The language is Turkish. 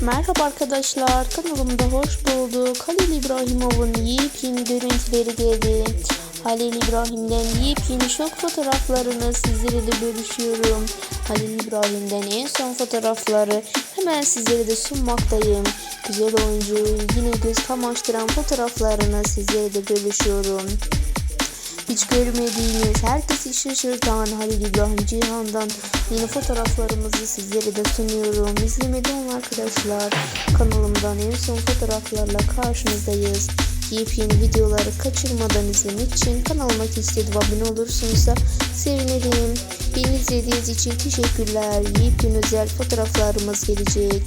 Merhaba arkadaşlar kanalımda hoş bulduk. Halil İbrahimov'un yepyeni görüntüleri geldi. Halil İbrahim'den yepyeni şok fotoğraflarını sizlere de bölüşüyorum. Halil İbrahim'den en son fotoğrafları hemen sizlere de sunmaktayım. Güzel oyuncu yine göz kamaştıran fotoğraflarını sizlere de bölüşüyorum. Hiç görmediğiniz, herkesi şaşırtan Halil İbrahim Cihan'dan yeni fotoğraflarımızı sizlere de sunuyorum. İzlemede arkadaşlar. Kanalımdan en son fotoğraflarla karşınızdayız. Yepyeni videoları kaçırmadan izlemek için kanalıma kesilip abone olursunuz da sevinirim. Beni izlediğiniz için teşekkürler. Yepyeni özel fotoğraflarımız gelecek.